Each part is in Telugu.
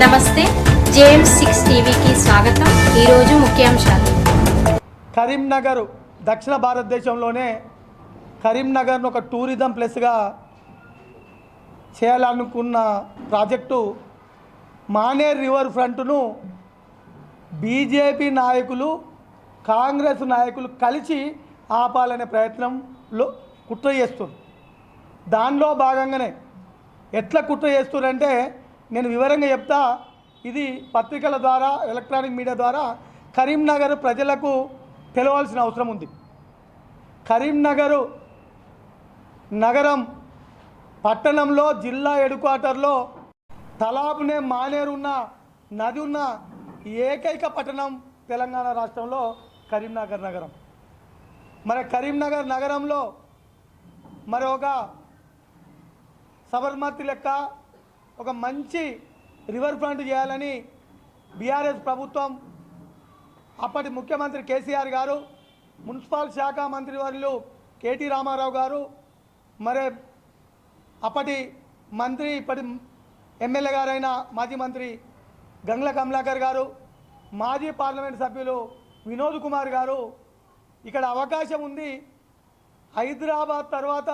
నమస్తే జేఎం సిక్స్ టీవీకి స్వాగతం. ఈరోజు ముఖ్యాంశాలు. కరీంనగర్ దక్షిణ భారతదేశంలోనే కరీంనగర్ను ఒక టూరిజం ప్లేస్గా చేయాలనుకున్న ప్రాజెక్టు మానేర్ రివర్ ఫ్రంట్ను బీజేపీ నాయకులు కాంగ్రెస్ నాయకులు కలిసి ఆపాలనే ప్రయత్నంలో కుట్ర చేస్తున్నారు. దానిలో భాగంగానే ఎట్లా కుట్ర చేస్తున్నారంటే నేను వివరంగా చెప్తా ఇది పత్రికల ద్వారా ఎలక్ట్రానిక్ మీడియా ద్వారా కరీంనగర్ ప్రజలకు తెలవాల్సిన అవసరం ఉంది. కరీంనగరు నగరం పట్టణంలో జిల్లా హెడ్ క్వార్టర్లో తలాపునే మానేరు ఉన్న నది ఉన్న ఏకైక పట్టణం తెలంగాణ రాష్ట్రంలో కరీంనగర్ నగరం. మరి కరీంనగర్ నగరంలో మరొక సబర్మతి లెక్క ఒక మంచి రివర్ ఫ్రంట్ చేయాలని బీఆర్ఎస్ ప్రభుత్వం అప్పటి ముఖ్యమంత్రి కేసీఆర్ గారు మున్సిపల్ శాఖ మంత్రి వర్యులు కేటీ రామారావు గారు మరి అప్పటి మంత్రి ఇప్పటి ఎమ్మెల్యే గారైన మాజీ మంత్రి గంగ్ల కమలాకర్ గారు మాజీ పార్లమెంట్ సభ్యులు వినోద్ కుమార్ గారు ఇక్కడ అవకాశం ఉంది. హైదరాబాద్ తర్వాత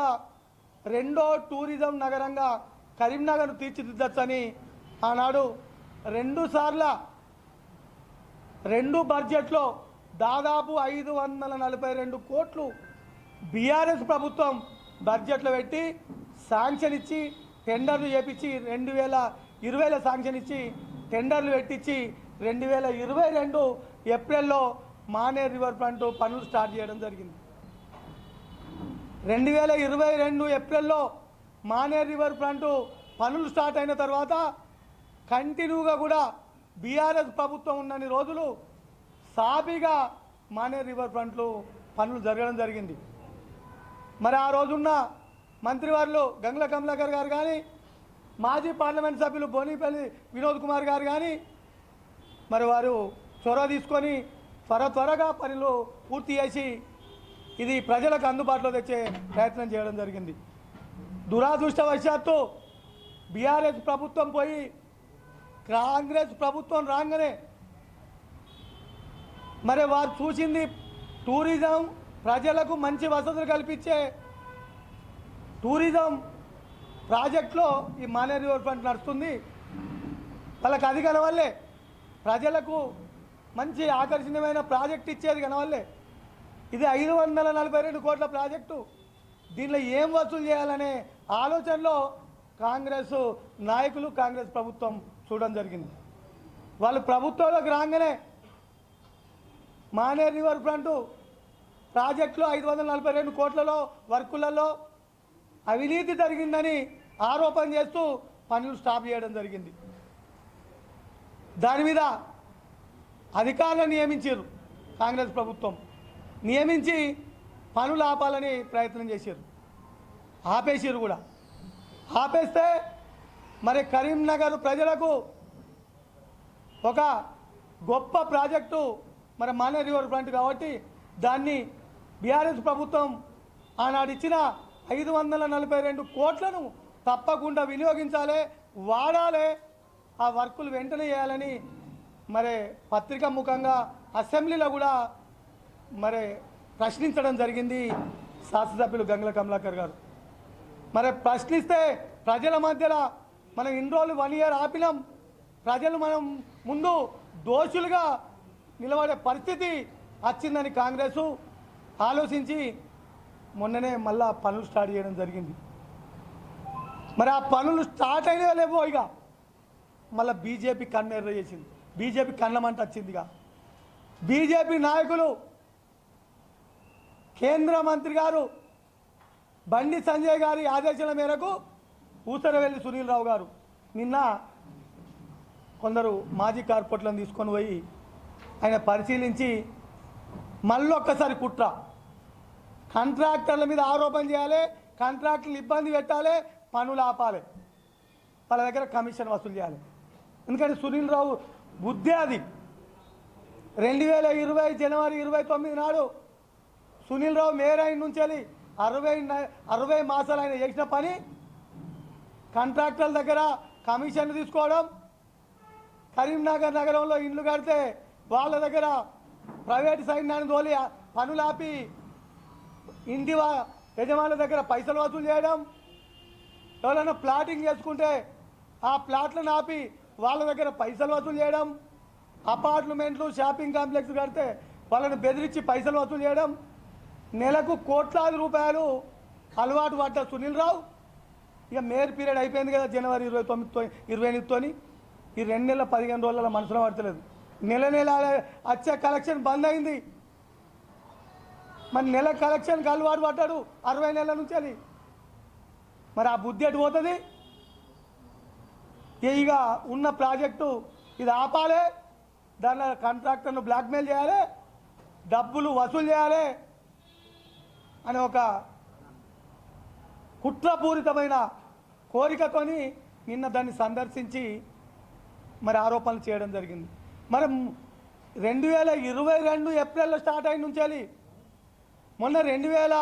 రెండో టూరిజం నగరంగా కరీంనగర్ తీర్చిదిద్దచ్చని ఆనాడు రెండు సార్ల రెండు బడ్జెట్లో దాదాపు ఐదు వందల నలభై రెండు కోట్లు బీఆర్ఎస్ ప్రభుత్వం బడ్జెట్లో పెట్టి శాంక్షన్ ఇచ్చి టెండర్లు చేపించి రెండు వేల ఇరవైలో శాంక్షన్ ఇచ్చి టెండర్లు పెట్టించి రెండు వేల ఇరవై రెండు ఏప్రిల్లో మానే రివర్ ఫ్రంట్ పనులు స్టార్ట్ చేయడం జరిగింది. రెండు వేల ఇరవై రెండు ఏప్రిల్లో మానేర్ రివర్ ఫ్రంట్ పనులు స్టార్ట్ అయిన తర్వాత కంటిన్యూగా కూడా బీఆర్ఎస్ ప్రభుత్వం ఉన్నన్ని రోజులు సాఫీగా మానేర్ రివర్ ఫ్రంట్లు పనులు జరగడం జరిగింది. మరి ఆ రోజున్న మంత్రివారులు గంగ్ల కమలాకర్ గారు కానీ మాజీ పార్లమెంట్ సభ్యులు బోనిపల్లి వినోద్ కుమార్ గారు కానీ మరి వారు చొరవ తీసుకొని త్వర త్వరగా పనులు పూర్తి చేసి ఇది ప్రజలకు అందుబాటులో తెచ్చే ప్రయత్నం చేయడం జరిగింది. దురాదృష్టవశాత్తు బీఆర్ఎస్ ప్రభుత్వం పోయి కాంగ్రెస్ ప్రభుత్వం రాగానే మరి వారు చూసింది టూరిజం ప్రజలకు మంచి వసతులు కల్పించే టూరిజం ప్రాజెక్ట్లో ఈ మానే రివర్ ఫ్రంట్ నడుస్తుంది. వాళ్ళకి అది కనవల్లే. ప్రజలకు మంచి ఆకర్షణీయమైన ప్రాజెక్ట్ ఇచ్చేది కనవల్లే. ఇది ఐదు వందల నలభై రెండు కోట్ల ప్రాజెక్టు. దీనిలో ఏం వసూలు చేయాలనే ఆలోచనలో కాంగ్రెస్ నాయకులు కాంగ్రెస్ ప్రభుత్వం చూడడం జరిగింది. వాళ్ళు ప్రభుత్వంలోకి రాగానే మానే రివర్ ఫ్రంట్ ప్రాజెక్టులో ఐదు వందల నలభై రెండు కోట్లలో వర్కులలో అవినీతి జరిగిందని ఆరోపణ చేస్తూ పనులు స్టాప్ చేయడం జరిగింది. దాని మీద అధికారులను నియమించారు కాంగ్రెస్ ప్రభుత్వం. నియమించి పనులు ఆపాలని ప్రయత్నం చేశారు. ఆపేసారు కూడా. ఆపేస్తే మరి కరీంనగర్ ప్రజలకు ఒక గొప్ప ప్రాజెక్టు మరి మానే రివర్ ఫ్రంట్ కాబట్టి దాన్ని బీఆర్ఎస్ ప్రభుత్వం ఆనాడు ఇచ్చిన ఐదు వందల నలభై రెండు కోట్లను తప్పకుండా వినియోగించాలి వాడాలి. ఆ వర్కులు వెంటనే చేయాలని మరి పత్రికా ముఖంగా అసెంబ్లీలో కూడా మరి ప్రశ్నించడం జరిగింది శాసనసభ్యులు గంగుల కమలాకర్ గారు. మరి ప్రశ్నిస్తే ప్రజల మధ్యలో మనం ఇన్ని రోజులు వన్ ఇయర్ ఆపినాం. ప్రజలు మనం ముందు దోషులుగా నిలబడే పరిస్థితి వచ్చిందని కాంగ్రెస్ ఆలోచించి మొన్ననే మళ్ళా పనులు స్టార్ట్ చేయడం జరిగింది. మరి ఆ పనులు స్టార్ట్ అయినా లేవో ఇక మళ్ళీ బీజేపీ కన్నెర్ర చేసింది. బీజేపీ కన్నమంట వచ్చిందిగా బీజేపీ నాయకులు కేంద్ర మంత్రి గారు బండి సంజయ్ గారి ఆదేశాల మేరకు ఊసరవెల్లి సునీల్ రావు గారు నిన్న కొందరు మాజీ కార్పొరేట్లను తీసుకొని పోయి ఆయన పరిశీలించి మళ్ళొక్కసారి కుట్ర. కాంట్రాక్టర్ల మీద ఆరోపణ చేయాలి కాంట్రాక్టర్లు ఇబ్బంది పెట్టాలి పనులు ఆపాలి. వాళ్ళ దగ్గర కమిషన్ వసూలు చేయాలి. ఎందుకంటే సునీల్ రావు బుద్ధే అది. రెండు వేల ఇరవై జనవరి ఇరవై తొమ్మిది నాడు సునీల్ రావు మేయర్ అయిన నుంచి వెళ్ళి అరవై అరవై మాసాలు ఆయన చేసిన పని కాంట్రాక్టర్ల దగ్గర కమిషన్ తీసుకోవడం కరీంనగర్ నగరంలో ఇండ్లు కడితే వాళ్ళ దగ్గర ప్రైవేట్ సైన్యాన్ని తోలి పనులు ఆపి ఇంటి యజమానుల దగ్గర పైసలు వసూలు చేయడం ఎవరైనా ప్లాటింగ్ చేసుకుంటే ఆ ప్లాట్లను ఆపి వాళ్ళ దగ్గర పైసలు వసూలు చేయడం అపార్ట్మెంట్లు షాపింగ్ కాంప్లెక్స్ కడితే వాళ్ళని బెదిరించి పైసలు వసూలు చేయడం నెలకు కోట్లాది రూపాయలు అలవాటు పడ్డ సునీల్ రావు. ఇక మేయర్ పీరియడ్ అయిపోయింది కదా జనవరి ఇరవై తొమ్మిదితో ఇరవై ఎనిమిదితోని. ఈ రెండు నెలల పదిహేను రోజుల మనసులో పడతలేదు. నెల నెల వచ్చే కలెక్షన్ బంద్ అయింది. మరి నెల కలెక్షన్కి అలవాటు పడ్డాడు అరవై నెలల నుంచి అది మరి ఆ బుద్ధి ఎటు పోతుంది? ఇక ఉన్న ప్రాజెక్టు ఇది ఆపాలి దానిలో కాంట్రాక్టర్ను బ్లాక్మెయిల్ చేయాలి డబ్బులు వసూలు చేయాలి అని ఒక కుట్రపూరితమైన కోరికతోని నిన్న దాన్ని సందర్శించి మరి ఆరోపణలు చేయడం జరిగింది. మరి రెండు వేల ఇరవై రెండు ఏప్రిల్లో స్టార్ట్ అయిన నుంచి మొన్న రెండు వేల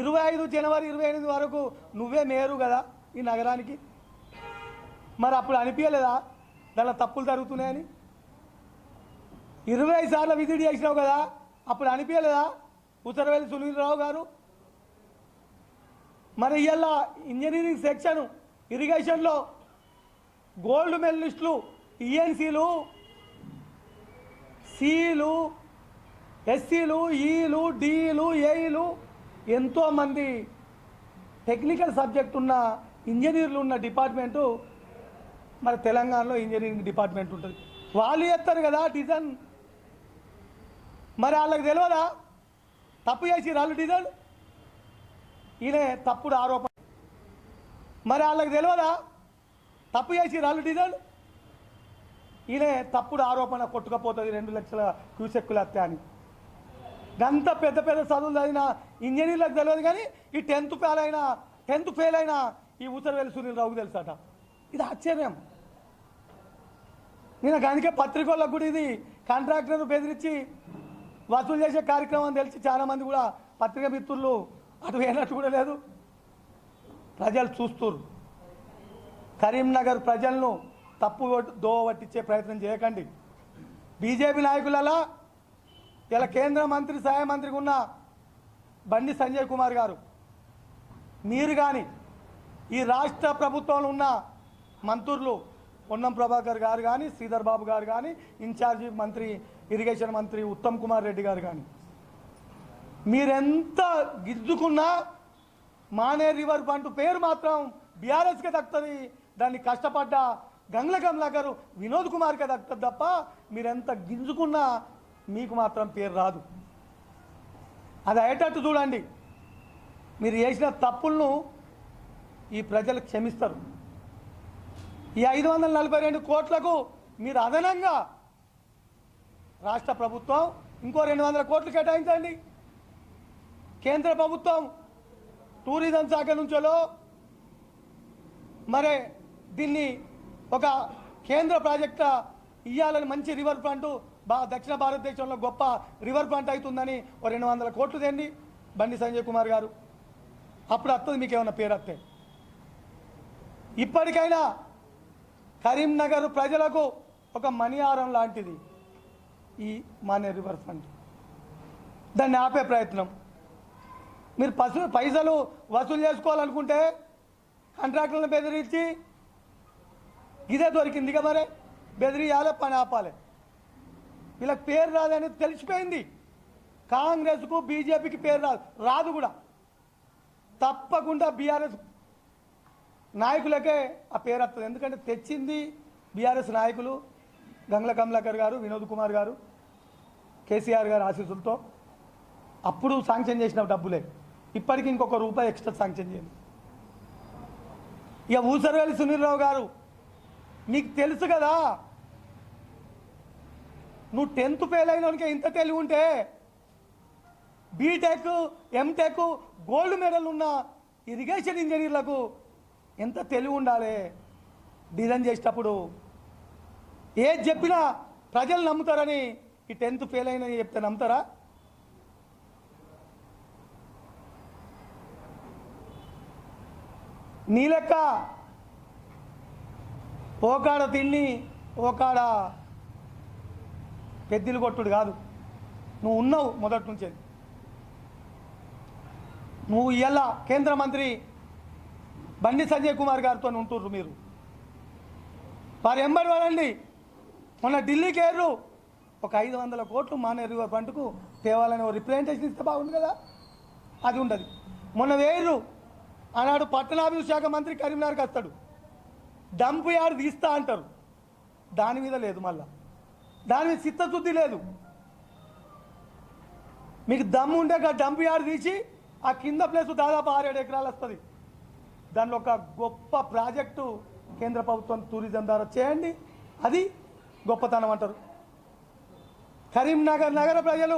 ఇరవై ఐదు జనవరి ఇరవై ఎనిమిది వరకు నువ్వే మేరు కదా ఈ నగరానికి. మరి అప్పుడు అనిపించలేదా దానిలో తప్పులు జరుగుతున్నాయని? ఇరవై సార్లు విజిట్ చేసినావు కదా అప్పుడు అనిపించలేదా ఉత్తరవేలి సునీలరావు గారు? మరి ఇవాళ ఇంజనీరింగ్ సెక్షన్ ఇరిగేషన్లో గోల్డ్ మెడలిస్టులు ఈఎన్సీలు సీలు ఎస్సీలు ఈలు డీలు ఏఈలు ఎంతోమంది టెక్నికల్ సబ్జెక్ట్ ఉన్న ఇంజనీర్లు ఉన్న డిపార్ట్మెంటు మరి తెలంగాణలో ఇంజనీరింగ్ డిపార్ట్మెంట్ ఉంటుంది. వాళ్ళు చేస్తారు కదా డిజైన్? మరి వాళ్ళకి తెలియదా? తప్పు చేసి రాళ్ళు డీజల్ ఈయనే తప్పుడు ఆరోపణ. మరి వాళ్ళకి తెలియదా తప్పు చేసి రాళ్ళు డీజల్ ఈయనే తప్పుడు ఆరోపణ కొట్టుకపోతుంది రెండు లక్షల క్యూసెక్కులు అత్తే అని. అంత పెద్ద పెద్ద చదువులు చదివిన ఇంజనీర్లకు తెలియదు కానీ ఈ టెన్త్ ఫెయిల్ అయినా టెన్త్ ఫెయిల్ అయినా ఈ ఉత్తరవేలి సునీల్ రావుకు తెలుసట. ఇది ఆశ్చర్యం. నేను కనుక పత్రికలకు కూడా ఇది కాంట్రాక్టర్ను బెదిరించి వసూలు చేసే కార్యక్రమం తెలిసి చాలామంది కూడా పత్రిక మిత్రులు అటు వేయనట్టు కూడా లేదు. ప్రజలు చూస్తురు కరీంనగర్ ప్రజలను తప్పు దోవ పట్టించే ప్రయత్నం చేయకండి. బీజేపీ నాయకులలో ఇలా కేంద్ర మంత్రి సహాయ మంత్రిగా ఉన్న బండి సంజయ్ కుమార్ గారు మీరు కానీ ఈ రాష్ట్ర ప్రభుత్వంలో ఉన్న మంత్రులు పొన్నం ప్రభాకర్ గారు కానీ శ్రీధర్ బాబు గారు కానీ ఇన్ఛార్జి మంత్రి ఇరిగేషన్ మంత్రి ఉత్తమ్ కుమార్ రెడ్డి గారు కానీ. మీరెంత గిద్దుకున్నా మానే రివర్ పంటు పేరు మాత్రం బీఆర్ఎస్కే దక్కుతుంది. దాన్ని కష్టపడ్డ గంగ్ల కమలాకర్ వినోద్ కుమార్కే దక్కుతుంది తప్ప మీరెంత గింజుకున్నా మీకు మాత్రం పేరు రాదు. అది అయ్యేటట్టు చూడండి. మీరు చేసిన తప్పులను ఈ ప్రజలు క్షమిస్తారు. ఈ ఐదు వందల నలభై రెండు కోట్లకు మీరు అదనంగా రాష్ట్ర ప్రభుత్వం ఇంకో రెండు వందల కోట్లు కేటాయించండి. కేంద్ర ప్రభుత్వం టూరిజం శాఖ నుంచో మరి దీన్ని ఒక కేంద్ర ప్రాజెక్ట్ ఇవ్వాలని మంచి రివర్ ఫ్రంట్ బా దక్షిణ భారతదేశంలో గొప్ప రివర్ ఫ్రంట్ అవుతుందని ఓ రెండు వందల కోట్లు తేండి. బండి సంజయ్ కుమార్ గారు అప్పుడు వస్తుంది మీకు ఏమన్నా పేరు వస్తే ఇప్పటికైనా కరీంనగర్ ప్రజలకు ఒక మణిహారం లాంటిది. ఈ మానే రివర్ ఫ్రంట్ దాన్ని ఆపే ప్రయత్నం. మీరు పసు పైసలు వసూలు చేసుకోవాలనుకుంటే కాంట్రాక్టర్లను బెదిరించి ఇదే దొరికింది ఇక మరే. బెదిరియాలి పని ఆపాలి. వీళ్ళకి పేరు రాదని తెలిసిపోయింది. కాంగ్రెస్కు బీజేపీకి పేరు రాదు. రాదు కూడా. తప్పకుండా బీఆర్ఎస్ నాయకులకే ఆ పేరు వస్తుంది. ఎందుకంటే తెచ్చింది బీఆర్ఎస్ నాయకులు గంగ్ల కమలాకర్ గారు వినోద్ కుమార్ గారు. కేసీఆర్ గారు ఆశీస్సులతో అప్పుడు శాంక్షన్ చేసిన డబ్బులే. ఇప్పటికి ఇంకొక రూపాయి ఎక్స్ట్రా శాంక్షన్ చేయండి. ఇక ఊసరవేలి సునీల్రావు గారు మీకు తెలుసు కదా నువ్వు టెన్త్ ఫెయిల్ అయినోనికే ఇంత తెలివి ఉంటే బీటెక్ ఎంటెక్ గోల్డ్ మెడల్ ఉన్న ఇరిగేషన్ ఇంజనీర్లకు ఎంత తెలివి ఉండాలి? డిజైన్ చేసేటప్పుడు ఏది చెప్పినా ప్రజలు నమ్ముతారని ఈ టెన్త్ ఫెయిల్ అయినని చెప్తే నమ్ముతారా? నీ లెక్క. ఓకాడ తిని ఓకాడ పెద్దలు కొట్టుడు కాదు. నువ్వు ఉన్నావు మొదటి నుంచే. నువ్వు ఇలా కేంద్ర మంత్రి బండి సంజయ్ కుమార్ గారితో ఉంటుర్రు మీరు. వారు ఎంబడి వాడండి మొన్న ఢిల్లీకి ఏర్రు. ఒక ఐదు వందల కోట్లు మానేరు పంటకు తేవాలని రిప్రజెంటేషన్ ఇస్తే బాగుంది కదా? అది ఉండదు. మొన్న వేయరు ఆనాడు పట్టణాభివృద్ధి శాఖ మంత్రి కరీంనగర్కి వస్తాడు. డంప్ యార్డ్ తీస్తా అంటారు. దాని మీద లేదు మళ్ళా. దాని మీద చిత్తశుద్ధి లేదు. మీకు దమ్ము ఉండే డంప్ యార్డ్ తీసి ఆ కింద ప్లేస్ దాదాపు ఆరేడు ఎకరాలు వస్తుంది. దానిలో ఒక గొప్ప ప్రాజెక్టు కేంద్ర ప్రభుత్వం టూరిజం ద్వారా చేయండి. అది గొప్పతనం అంటారు. కరీంనగర్ నగర ప్రజలు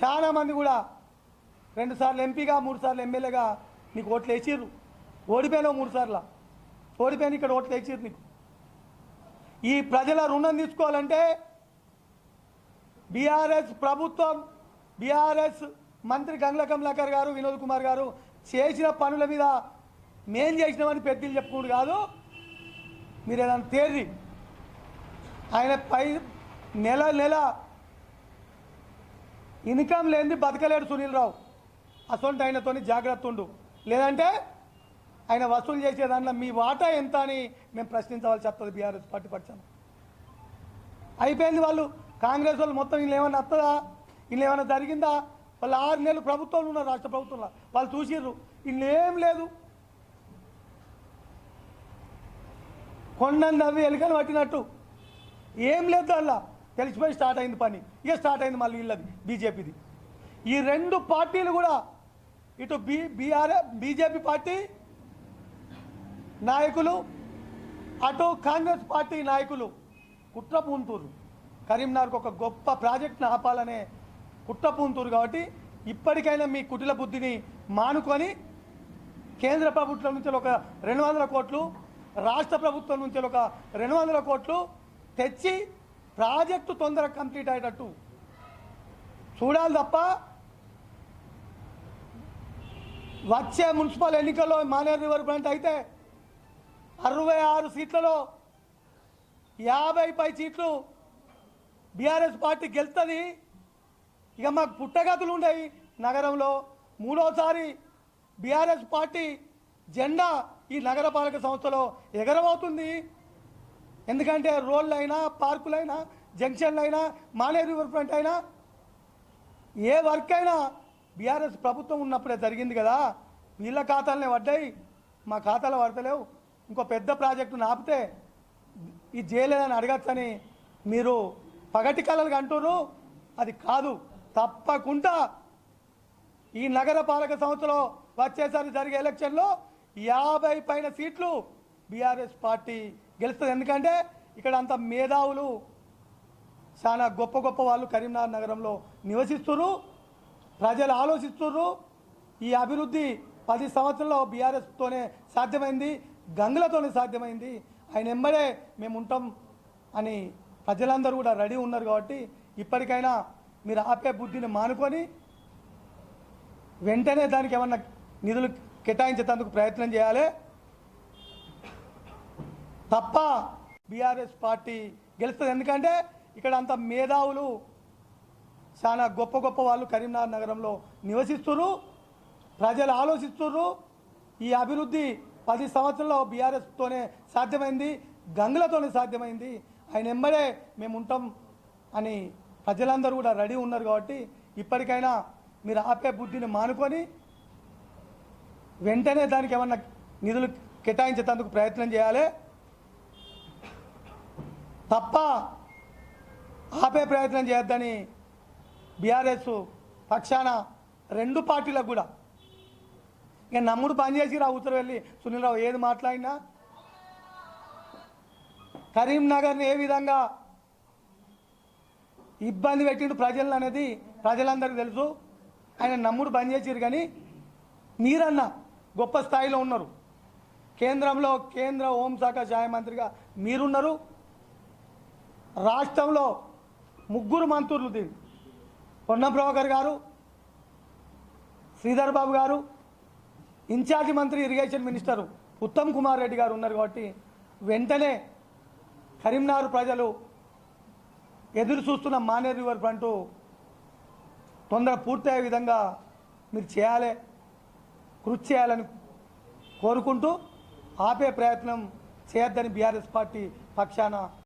చాలామంది కూడా రెండుసార్లు ఎంపీగా మూడు సార్లు ఎమ్మెల్యేగా నీకు ఓట్లు వేసిర్రు. ఓడిపోయినావు మూడు సార్లు. ఓడిపోయిన ఇక్కడ ఓట్లు వేసిర్రు నీకు. ఈ ప్రజల రుణం తీసుకోవాలంటే బీఆర్ఎస్ ప్రభుత్వం బీఆర్ఎస్ మంత్రి గంగ్ల కమలాకర్ గారు వినోద్ కుమార్ గారు చేసిన పనుల మీద మేం చేసినామని పెద్దలు చెప్పుకోడు కాదు మీరు ఏదైనా తేర్రి. ఆయన పై నెల నెల. ఇన్కమ్ లేనిది బతకలేడు సునీల్ రావు. అసొంటి ఆయనతోని జాగ్రత్త ఉండు. లేదంటే ఆయన వసూలు చేసే దాంట్లో మీ వాటా ఎంత అని మేము ప్రశ్నించవలసి వస్తుంది బీఆర్ఎస్ పార్టీ పక్షాన. అయిపోయింది వాళ్ళు. కాంగ్రెస్ వాళ్ళు మొత్తం వీళ్ళు ఏమైనా వస్తుందా వీళ్ళు ఏమైనా జరిగిందా? వాళ్ళు ఆరు నెలలు ప్రభుత్వంలో ఉన్నారు రాష్ట్ర ప్రభుత్వంలో. వాళ్ళు చూసిర్రు. వీళ్ళు ఏం లేదు. కొండని నవ్వి ఎలుకలు పట్టినట్టు. ఏం లేదు దానిలో. తెలిసిపోయి స్టార్ట్ అయింది పని. ఇక స్టార్ట్ అయింది మళ్ళీ వీళ్ళది బీజేపీది. ఈ రెండు పార్టీలు కూడా ఇటు బీ బీఆర్ఏ బీజేపీ పార్టీ నాయకులు అటు కాంగ్రెస్ పార్టీ నాయకులు కుట్ర పూంతూరు. కరీంనగర్కు ఒక గొప్ప ప్రాజెక్ట్ని ఆపాలనే కుట్ర పూంతూరు కాబట్టి ఇప్పటికైనా మీ కుటిల బుద్ధిని మానుకొని కేంద్ర ప్రభుత్వం నుంచి ఒక రెండు వందల కోట్లు రాష్ట్ర ప్రభుత్వం నుంచి ఒక రెండు వందల కోట్లు తెచ్చి ప్రాజెక్టు తొందరగా కంప్లీట్ అయ్యేటట్టు. చూడాలి తప్ప వచ్చే మున్సిపల్ ఎన్నికల్లో మానేరు రివర్ ఫ్రంట్ అయితే అరవై ఆరు సీట్లలో యాభై పై సీట్లు బీఆర్ఎస్ పార్టీ గెలుస్తుంది ఇక మాకు పుట్టగతులు ఉండేవి నగరంలో. మూడోసారి బీఆర్ఎస్ పార్టీ జెండా ఈ నగరపాలక సంస్థలో ఎగరబోతుంది. ఎందుకంటే రోడ్లు అయినా పార్కులైనా జంక్షన్లు అయినా మానే రివర్ ఫ్రంట్ అయినా ఏ వర్క్ అయినా బీఆర్ఎస్ ప్రభుత్వం ఉన్నప్పుడే జరిగింది కదా. వీళ్ళ ఖాతాలనే పడ్డాయి మా ఖాతాలో పడతలేవు. ఇంకో పెద్ద ప్రాజెక్టును ఆపితే ఇది చేయలేదని అడగచ్చని మీరు పగటి కళలకు అంటున్నారు అది కాదు తప్పకుండా ఈ నగర పాలక సంస్థలో వచ్చేసారి జరిగే ఎలక్షన్లో యాభై పైన సీట్లు బీఆర్ఎస్ పార్టీ గెలుస్తుంది. ఎందుకంటే ఇక్కడ అంత మేధావులు చాలా గొప్ప గొప్ప వాళ్ళు కరీంనగర్ నగరంలో నివసిస్తున్నారు ప్రజలు ఆలోచిస్తున్నారు ఈ అభివృద్ధి పది సంవత్సరంలో బీఆర్ఎస్తోనే సాధ్యమైంది గంగులతోనే సాధ్యమైంది. ఆయన ఎంబడే మేము ఉంటాం అని ప్రజలందరూ కూడా రెడీ ఉన్నారు కాబట్టి ఇప్పటికైనా మీరు ఆపే బుద్ధిని మానుకొని వెంటనే దానికి ఏమన్నా నిధులు కేటాయించేందుకు ప్రయత్నం చేయాలి. తప్ప బీఆర్ఎస్ పార్టీ గెలుస్తుంది. ఎందుకంటే ఇక్కడ అంత మేధావులు చాలా గొప్ప గొప్ప వాళ్ళు కరీంనగర్ నగరంలో నివసిస్తున్నారు ప్రజలు ఆలోచిస్తున్నారు ఈ అభివృద్ధి పది సంవత్సరాల్లో బీఆర్ఎస్తోనే సాధ్యమైంది గంగులతోనే సాధ్యమైంది. ఆయన ఎంబడే మేము ఉంటాం అని ప్రజలందరూ కూడా రెడీ ఉన్నారు కాబట్టి ఇప్పటికైనా మీరు ఆపే బుద్ధిని మానుకొని వెంటనే దానికి ఏమన్నా నిధులు కేటాయించేందుకు ప్రయత్నం చేయాలి. తప్ప ఆపే ప్రయత్నం చేయొద్దని బీఆర్ఎస్ పక్షాన రెండు పార్టీలకు కూడా. ఇక నమ్ముడు పనిచేసి రా ఉత్తర వెళ్ళి సునీల్రావు ఏది మాట్లాడినా. కరీంనగర్ని ఏ విధంగా ఇబ్బంది పెట్టిండు ప్రజలను అనేది ప్రజలందరికీ తెలుసు. ఆయన నమ్ముడు బంద్ చేసిరు కానీ మీరన్న గొప్ప స్థాయిలో ఉన్నారు. కేంద్రంలో కేంద్ర హోంశాఖ సహాయ మంత్రిగా మీరున్నారు. రాష్ట్రంలో ముగ్గురు మంత్రులు దీన్ని. పొన్నం ప్రభాకర్ గారు శ్రీధర్ బాబు గారు ఇన్ఛార్జి మంత్రి ఇరిగేషన్ మినిస్టర్ ఉత్తమ్ కుమార్ రెడ్డి గారు ఉన్నారు కాబట్టి వెంటనే కరీంనగర్ ప్రజలు ఎదురు చూస్తున్న మానే రివర్ ఫ్రంట్ తొందర పూర్తయ్యే విధంగా మీరు చేయాలి కృషి చేయాలని కోరుకుంటూ ఆపే ప్రయత్నం చేయొద్దని బీఆర్ఎస్ పార్టీ పక్షాన